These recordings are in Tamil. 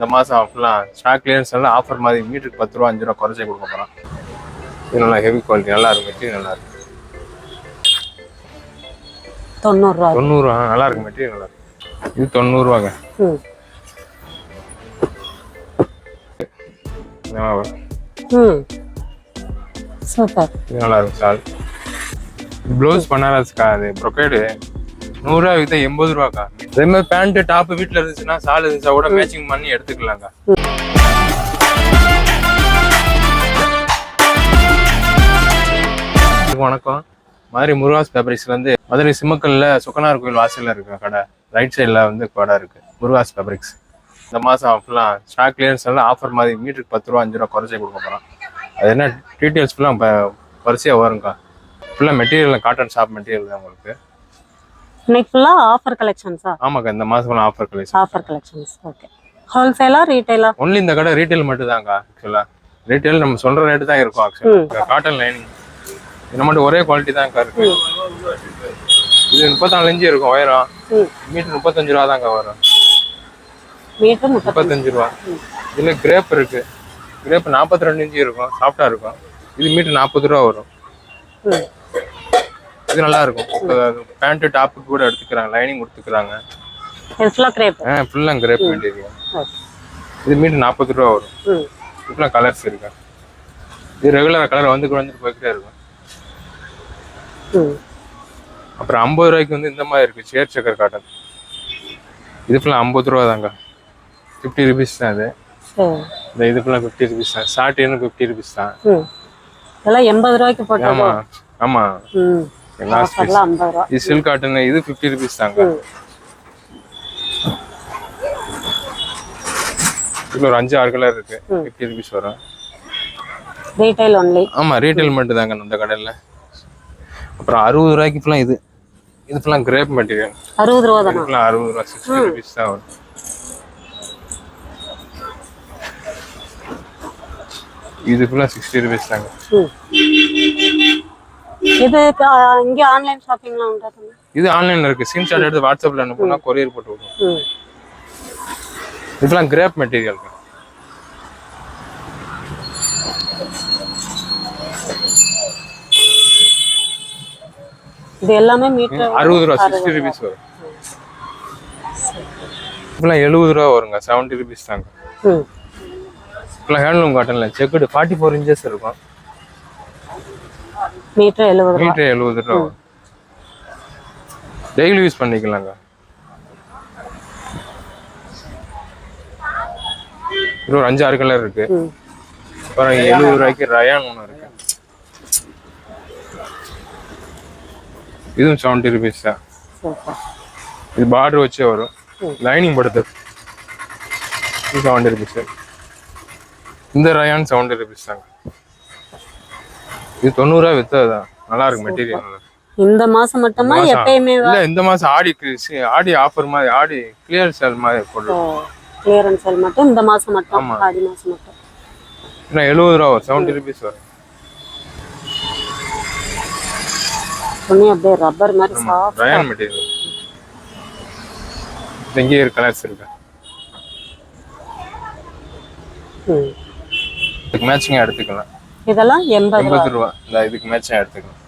இந்த மாதம் ஃபுல்லாக ஸ்டாக் கிளியரன்ஸ் எல்லாம் ஆஃபர் மாதிரி மீட்டருக்கு பத்து ரூபா அஞ்சு ரூபா குறைச்சி கொடுக்க போகிறோம் இது நல்லா ஹெவி குவாலிட்டி நல்லா இருக்கும் மெட்டீரியல் நல்லா இருக்கு தொண்ணூறுரூவா தொண்ணூறுவா நல்லா இருக்கு மெட்டீரியல் நல்லா இருக்கு இது. ம். சூப்பர். நல்லா இருக்கும் சால் ப்ளவுஸ் பனாரஸ்க்கா அது ப்ரொக்கேடு நூறுரூவா வித்த எண்பது ரூபாக்கா. அதே மாதிரி பேண்ட்டு டாப்பு வீட்டில் இருந்துச்சுன்னா சால் இருந்துச்சா கூட மேட்சிங் பண்ணி எடுத்துக்கலாம்க்கா. வணக்கம். மதுரை முருகாஸ் ஃபேப்ரிக்ஸ்ல இருந்து மதுரை சிம்மக்கல்ல சுக்கனார் கோயில் வாசல்ல இருக்கு கடை. ரைட் சைடில் வந்து கடை இருக்கு. முருகாஸ் ஃபேப்ரிக்ஸ் இந்த மாதம் ஃபுல்லாக ஸ்டாக் கிளியரன்ஸ் எல்லாம் ஆஃபர் மாதிரி மீட்டருக்கு பத்து ரூபா அஞ்சு ரூபா குறைச்சி கொடுக்க போகிறோம் அது என்ன டீட்டெயில்ஸ் ஃபுல்லாக வரிசையாக வரும்க்கா. ஃபுல்லாக மெட்டீரியல் காட்டன் ஷாப் மெட்டீரியல் தான் உங்களுக்கு. இன்னைக்கு ஃபுல்லாக ஆஃபர் கலெக்ஷன்ஸா ஆமாக்கா இந்த ஃபுல்லாக offer collection offer collections okay ஹோல்சேலா ரீட்டைலா ஒன்லி இந்த கடை ரீட்டைல் மட்டும் தான்க்கா ஆக்சுவலாக ரீட்டைல் நம்ம சொல்கிற ரேட்டு தான் இருக்கும் ஆக்சுவலாக காட்டன் லைனிங் இது மட்டும் ஒரே குவாலிட்டி தான்க்கா இருக்கு. இது முப்பத்தாலு இன்ச்சு இருக்கும் உயரம். மீட்டர் முப்பத்தஞ்சு ரூபா தான்க்கா வரும். மீட்டர் முப்பத்தி முப்பத்தஞ்சு ரூபா. இதில் கிரேப் இருக்கு. கிரேப் நாற்பத்தி ரெண்டு இன்ச்சு இருக்கும் சாஃப்டா இருக்கும். இது மீட்டர் நாற்பது ரூபா வரும். இது நல்லா இருக்கும் பேண்ட்டு டாப்புக்கு கூட எடுத்துக்கிறாங்க லைனிங் கொடுத்துக்கிறாங்க. இது ஃபுல்லாக கிரேப் ஆ ஃபுல்லாக கிரேப் மெட்டீரியல் இது மீட்டர் நாற்பது ரூபா வரும். இதுக்குலாம் கலர்ஸ் இருக்கு? இது ரெகுலர் கலர் வந்து வந்துட்டு போய்கிட்டே இருக்கும். அப்புறம் ஐம்பது ரூபாய்க்கு வந்து இந்த மாதிரி இருக்கு ஷேர் சக்கர் காட்டன் இது ஃபுல்லாக ஐம்பது ரூபா தாங்க. ஃபிஃப்டி ருபீஸ் தான் சரி இந்த இது ஃபுல்லாக ஃபிஃப்டி ருபீஸ் தான். ஷார்ட் ஃபிஃப்டி ருபீஸ் தான். எண்பது ரூபாய்க்கு போட்டோம் ஆமா. ஆமா. இது சில்க் காட்டன் இது ஃபிஃப்டி ருபீஸ் தாங்க. இதுல ஒரு அஞ்சு ஆறு கலர் இருக்கு. ஃபிஃப்டி ருபீஸ் வரும். ரீட்டைல் ஒன்லி ஆமா ரீட்டைல் மட்டும் தாங்க இந்த கடையில். அப்புறம் அறுபது ரூபாய்க்கு ஃபுல்லாக இது. இது ஃபுல்லாக கிரேப் மெட்டீரியல் அறுபது ரூபா தானே இதுக்குலாம் அறுபது ரூபா சிக்ஸ்டி ருபீஸ் தான் வரும். இது ஃபுல்லாக சிக்ஸ்டி ருபீஸ் தாங்க. இது இங்க ஆன்லைன் ஷாப்பிங்லாம் உண்டா தம்பி? இது ஆன்லைன்ல இருக்கு. ஸ்கிரீன்ஷாட் எடுத்து வாட்ஸ்அப்ல அனுப்புனா கொரியர் போட்டு விடுவோம். இதெல்லாம் கிரேப் மெட்டீரியல் இது எல்லாமே மீட்டர் அறுபது ரூபா சிக்ஸ்டி ருபீஸ் வரும். இப்பெல்லாம் எழுபது ரூபா வருங்க செவன்ட்டி ருபீஸ் தாங்க. இப்பெல்லாம் ஹேண்ட்லூம் காட்டன்ல செக்குடு ஃபார்ட்டி ஃபோர் இன்ச்சஸ் இருக்கும். மீட்டர் எழுபது மீட்டர் எழுபது ரூபா. டெய்லி யூஸ் பண்ணிக்கலாங்க. ஒரு அஞ்சு ஆறு கலர் இருக்கு அப்புறம் எழுபது ரூபாய்க்கு ரயான் ஒன்று இருக்கு. இதுவும் செவன்ட்டி ருபீஸ் தான். இது பார்டர் வச்சே வரும். லைனிங் படுத்து. செவன்ட்டி ருபீஸ் இந்த ரயான் செவன்ட்டி ருபீஸ் தாங்க. இது தொண்ணூறுரூவா வித்ததுதான் நல்லா இருக்கு மெட்டீரியல். இந்த மாசம் மட்டுமா. எப்பயுமே இல்ல இந்த மாசம் ஆடி ஆடி ஆஃபர் மாதிரி ஆடி கிளியர் சேல் மாதிரி போட்டு கிளியரன்ஸ் சேல் மட்டும் இந்த மாசம் மட்டும். ஆடி மாசம் மட்டும். ஏன்னா எழுபது ரூபா வரும். செவன்ட்டி ருபீஸ் வரும். துணி அப்படியே ரப்பர் மாதிரி சாஃப்ட் ரயான் மெட்டீரியல் இங்கே இருக்கு கலர்ஸ் இருக்கு மேட்சிங்காக எடுத்துக்கலாம். இதெல்லாம் எண்பது ரூபா எண்பது ரூபா. இந்த இதுக்கு மேட்சிங்காக எடுத்துக்கலாம்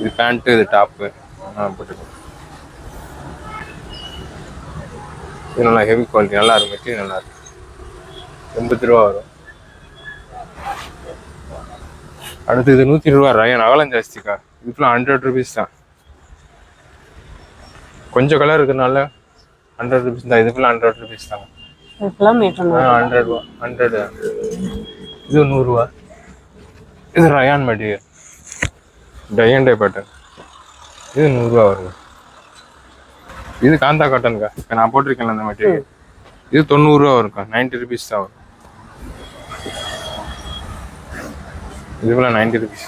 இது பேண்ட்டு இது டாப்பு. போட்டுக்கலாம் இது நல்லா ஹெவி குவாலிட்டி நல்லா இருக்கும். மெட்டீரியல் நல்லா இருக்கு எண்பது ரூபா வரும். அடுத்து இது நூற்றி ரூபா. ரயன் அகலம் ஜாஸ்திக்கா? இதுக்குலாம் ஹண்ட்ரட் ருபீஸ் தான். கொஞ்சம் கலர் இருக்கிறனால ஹண்ட்ரட் ருபீஸ் தான். இதுக்குலாம் ஹண்ட்ரட் ருபீஸ் நூறு ஹண்ட்ரட் ரூபா. ஹண்ட்ரட் இது நூறுரூவா இது rayon material tie and dye pattern இது நூறுரூவா வருங்க இது காந்தா காட்டனுக்கா இப்போ நான் போட்டிருக்கேன்ல அந்த மெட்டீரியல் இது தொண்ணூறுரூவா வரும்க்கா நைன்ட்டி ருபீஸ் தான் வரும். இதுக்குள்ள நைன்ட்டி ருபீஸ்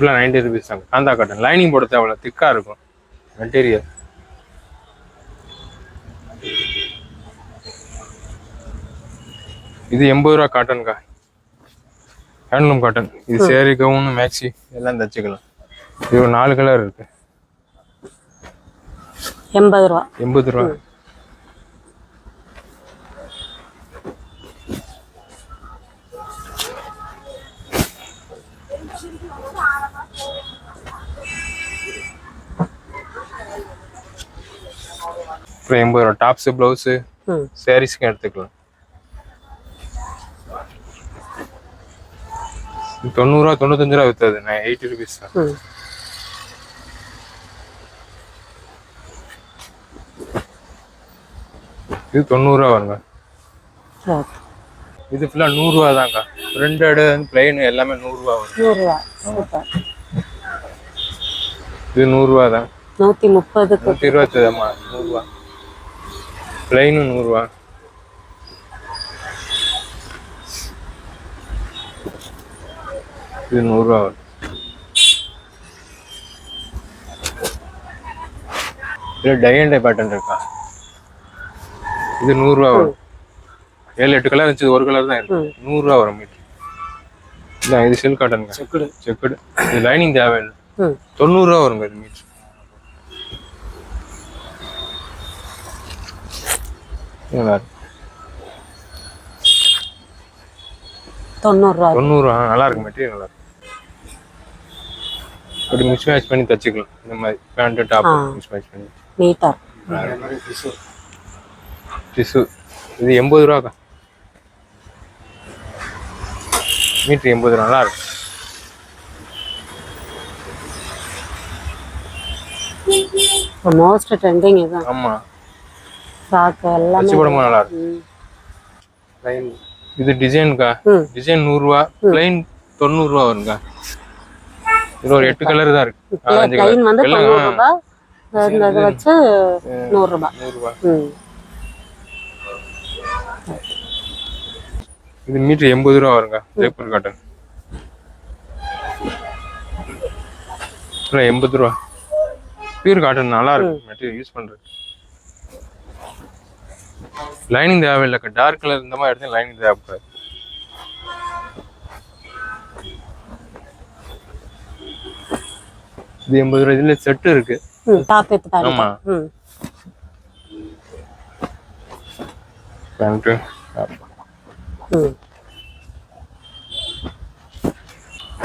இதுக்குள்ள நைன்ட்டி ருபீஸ் தாங்க. காந்தா காட்டன் லைனிங் போட தேவையில்ல திக்காக இருக்கும். மெட்டீரியல் இது எண்பது ரூபா காட்டன்க்கா ஹேண்ட்லூம் காட்டன் இது சேரி கவுன் மேக்ஸி எல்லாம் தச்சுக்கலாம். இது ஒரு நாலு கலர் இருக்கு. எண்பது ரூபா. எண்பது ரூபா. அப்புறம் எண்பது ரூபா டாப்ஸு ப்ளவுஸு சாரீஸ்க்கு எடுத்துக்கலாம். தொண்ணூறுரூவா தொண்ணூத்தஞ்சு ரூபா விற்றது நான் எயிட்டி ருபீஸ் தான். இது தொண்ணூறுரூவா வருங்க இது ஃபுல்லாக நூறுரூவா தான்க்கா. பிரிண்டடு பிளெயின் எல்லாமே நூறுரூவா வரும். நூறுரூவா இது நூறுரூவா தான். நூற்றி முப்பதுக்கு நூற்றி இருபத்தி ஆமா நூறுரூவா. பிளெயினும் நூறுரூவா இது நூறுரூவா வரும். இது டை அண்ட் டை பேட்டர்ன் இருக்கா? இது நூறுரூவா வரும். ஏழு எட்டு கலர் இருந்துச்சு ஒரு கலர் தான் இருக்கு. நூறுரூவா வரும் மீட்டர் இல்லை இது சில்க் காட்டனுங்க செக்குடு. செக்குடு. இது லைனிங் தேவையில்லை. தொண்ணூறுரூவா வருங்க இது மீட்டர் நல்லா இருக்கு தொண்ணூறுரூவா தொண்ணூறுரூவா நல்லா இருக்கு மெட்டீரியல் நல்லா இருக்கு இப்படி மிஸ் மேட்ச் பண்ணி தச்சுக்கலாம். இந்த மாதிரி பேண்ட்டு டாப். மிஸ் மேட்ச் பண்ணி. மீட்டர் டிசு இது எண்பது ரூபாக்கா மீட்ரு எண்பது ரூபா நல்லா இருக்கு இப்போ மோஸ்ட் ட்ரெண்டிங் இதுதான். ஆமா. ஃப்ராக் எல்லாமே போடும்போது நல்லா இருக்கு ம். இது டிசைன்க்கா ம். டிசைன் நூறுரூவா பிளைன் தொண்ணூறுரூவா வருங்க இது ஒரு எட்டு கலர் தான் இருக்கு. லைன் வந்து கலர் தொண்ணூறு ரூபாய் இந்த இதை வச்சு நூறுரூபா. நூறுரூவா ம். இது மீட்டர் எண்பது ரூபா வருங்க ஜெய்ப்பூர் காட்டன் இல்லை எண்பது ரூபா. பியூர் காட்டன் நல்லா இருக்கு மெட்டீரியல் யூஸ் பண்றது லைனிங் தேவையில்லைக்கா டார்க் கலர் இந்த மாதிரி எடுத்து லைனிங் தேவைப்படாது இது எண்பது ரூபா இதுல செட்டு இருக்கு. ம் டாப் எடுத்து பாருங்க. ஆமா. ம்.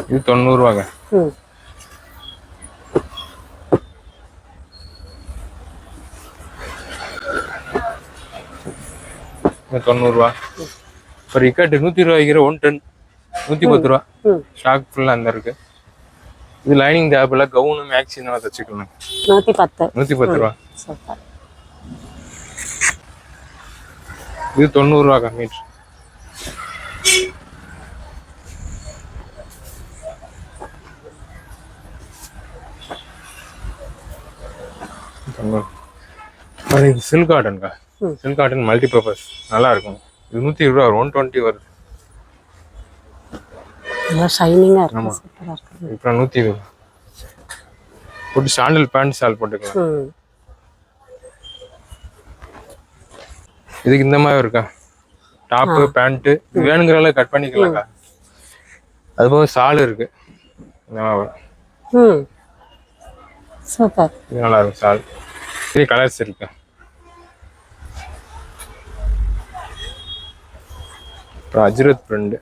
இது தொண்ணூறுவாங்க ம். தொண்ணூறுரூவா ஒரு இக்கட்டு நூற்றி இருபது ஒன் டென் நூற்றி பத்து ரூபா ஸ்டாக் ஃபுல்லாக அந்த இருக்கு. இது லைனிங் தேவையில்ல கவுனு மேக்ஸி மாதிரி தச்சுக்கலாம் நூற்றி பத்து நூற்றி பத்து ரூபா இது தொண்ணூறுரூவாக்கா மீட்ரு தொண்ணூறு. அப்புறம் இது சில்க் காட்டன்க்கா ம். சில்க் காட்டன் மல்டி பர்பஸ் நல்லா இருக்கும். இது நூற்றி இருபது ரூபா ஒன் டுவெண்ட்டி வருது. நல்லா ஷைனிங்காக இப்போ நூற்றி போட்டு சாண்டல் பேண்ட் ஷால் போட்டுக்கலாம். இதுக்கு இந்த மாதிரி இருக்கா? டாப்பு பேண்ட்டு வேணுங்கிற அளவு கட் பண்ணிக்கலாம்க்கா. அது போக ஷால் இருக்கு. சூப்பர். நல்லா இருக்கும் ஷால் இது கலர்ஸ் இருக்கு? அப்புறம் அஜ்ரத் பிரிண்ட்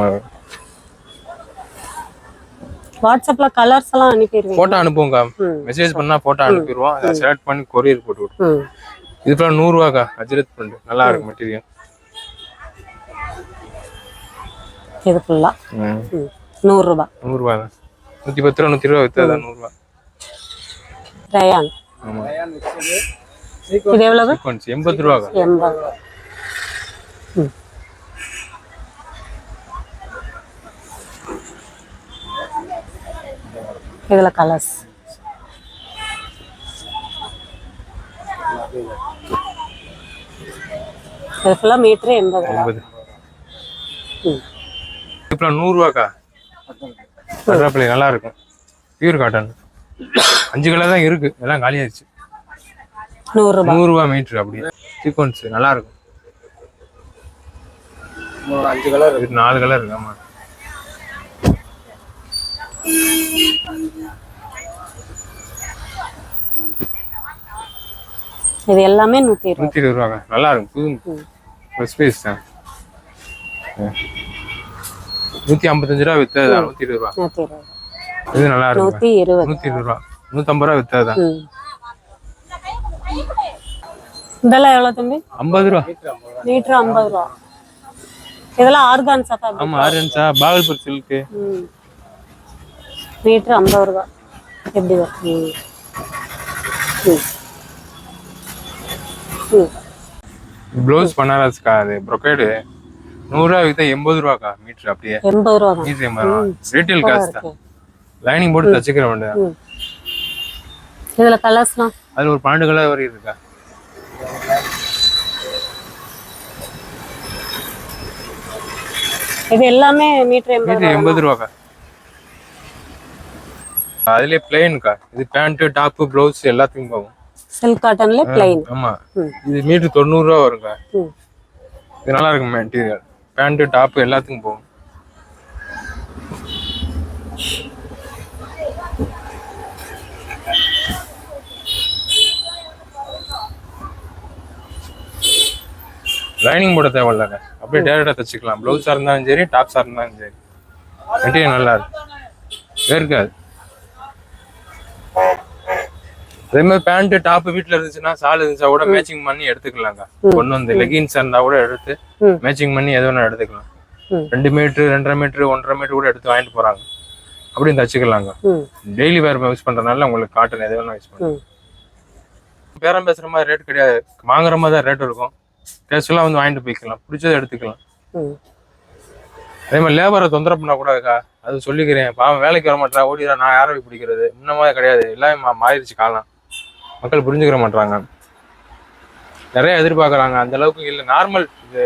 வரும். வாட்ஸ்அப்பில் கலர்ஸ் எல்லாம் அனுப்பிடுவீங்க. போட்டோ அனுப்புவோம்க்கா. மெசேஜ் பண்ணா போட்டோ அனுப்பிடுவோம். அதை செலக்ட் பண்ணி கொரியர் போட்டு விடுவோம். இது ஃபுல்லாக நூறுரூவாக்கா அஜ்ரத் பிரிண்ட் நல்லா இருக்கு மெட்டீரியல் இது ம். நூறுரூபா நூறுரூவா தான் நூற்றி பத்து ரூபா நூற்றி ரூபா விற்றா நூறுரூவா ரயான் ஆமாம் இது எவ்வளவு? எண்பது ரூபாக்கா. எண்பது. ம் இதில் கலர்ஸ் இது ஃபுல்லாக மீட்ரு எண்பது எண்பது. இப்போ நூறுரூவாக்கா கருவேப்பிலை நல்லா இருக்கும் பியூர் காட்டன் அஞ்சு கலர் தான் இருக்கு. எல்லாம் காலியாச்சு நூறுரூபா நூறுரூவா மீட்ரு அப்படி சீக்வன்ஸ் நல்லா இருக்கும் அஞ்சு கலர் நாலு கலர் இருக்கு. ஆமா. இது எல்லாமே நூத்தி இருபது. நூத்தி இருபது ரூபாங்க. நல்லா இருக்கும் புது ஃபர்ஸ்ட் பீஸ் தான். நூத்தி ஐம்பத்தஞ்சு ரூபா வித்தது தான். நூத்தி இருபது ரூபா. இது நல்லா இருக்கும் நூத்தி இருபது. நூத்தி இருபது ரூபா. நூத்தம்பது ரூபா வித்தது தான். இதெல்லாம் எவ்வளவு தம்பி? ஐம்பது ரூபா. மீட்டர் ஐம்பது ரூபா. இதெல்லாம் ஆர்கான்ஸா ஃபேப்ரிக் ஆமா ஆரஞ்சா பாகல்பூர் சில்க்கு. ம் மீட்டர் ஐம்பது ரூபா. எப்படி வரும் ம். ம். ம் ப்ளவுஸ் பனாரஸ்க்கா அது? ப்ரொக்கேடு நூறுரூவா வித்தா எண்பது ரூபாக்கா மீட்டர் அப்படியே? எண்பது ரூபா தான். மீட்டர் எண்பது ரூபா ரீட்டைல் காசு தான். லைனிங் போட்டு தச்சுக்கிற வேண்டியது இதுல கலர்ஸ்லாம் அதுல ஒரு பன்னெண்டு கலர் வரை இருக்கா? இது எல்லாமே எண்பது மீட்டர் எண்பது ரூபாக்கா? அதுலயே பிளெயின்க்கா இது பேண்ட் டாப்பு ப்ளவுஸ் எல்லாத்துக்கும் போகும். சில்க் காட்டன்ல பிளைன் ஆமா. இது மீட்டர் தொண்ணூறு ரூபா வருங்க இது நல்லா இருக்கும் மெட்டீரியல் பேண்ட் டாப்பு எல்லாத்துக்கும் போகும். லைனிங் போட தேவையில்லங்க அப்படியே டேரக்டா தச்சுக்கலாம். ப்ளவுஸா இருந்தாலும் சரி டாப்ஸா இருந்தாலும் சரி. மெட்டீரியல் நல்லா இருக்கும் வேர்க்காது. அதே மாதிரி பேண்ட் டாப் வீட்ல இருந்துச்சுன்னா சால் இருந்துச்சா கூட மேட்சிங் பண்ணி எடுத்துக்கலாங்க. கொண்டு வந்து லெகின்ஸ் இருந்தா கூட எடுத்து. மேட்சிங் பண்ணி எது வேணா எடுத்துக்கலாம். ரெண்டு மீட்டர் ரெண்டரை மீட்டர் ஒன்றரை மீட்டர் கூட எடுத்து வாங்கிட்டு போறாங்க. அப்படியும் தச்சுக்கலாங்க. டெய்லி வேர் யூஸ் பண்றதுனால உங்களுக்கு காட்டன் எது வேணா யூஸ் பண்ணலாம். ம் பேரம் பேசுற மாதிரி ரேட் கிடையாது. வாங்குற மாதிரி தான் ரேட் இருக்கும். கேஷ்லாம் வந்து வாங்கிட்டு போய்க்கலாம். பிடிச்சதை எடுத்துக்கலாம். அதே மாதிரி லேபரை தொந்தரவு கூட இருக்கா அது சொல்லிக்கிறேன். பாவம் வேலைக்கு வர மாட்டா ஓடிடா நான் யாரை போய் பிடிக்கிறது? இந்த மாதிரி கிடையாது. எல்லாமே மாறிடுச்சு காலம். மக்கள் புரிஞ்சுக்கிற மாட்டாங்க நிறைய எதிர்பார்க்குறாங்க. அந்த அளவுக்கு இல்லை. நார்மல் இது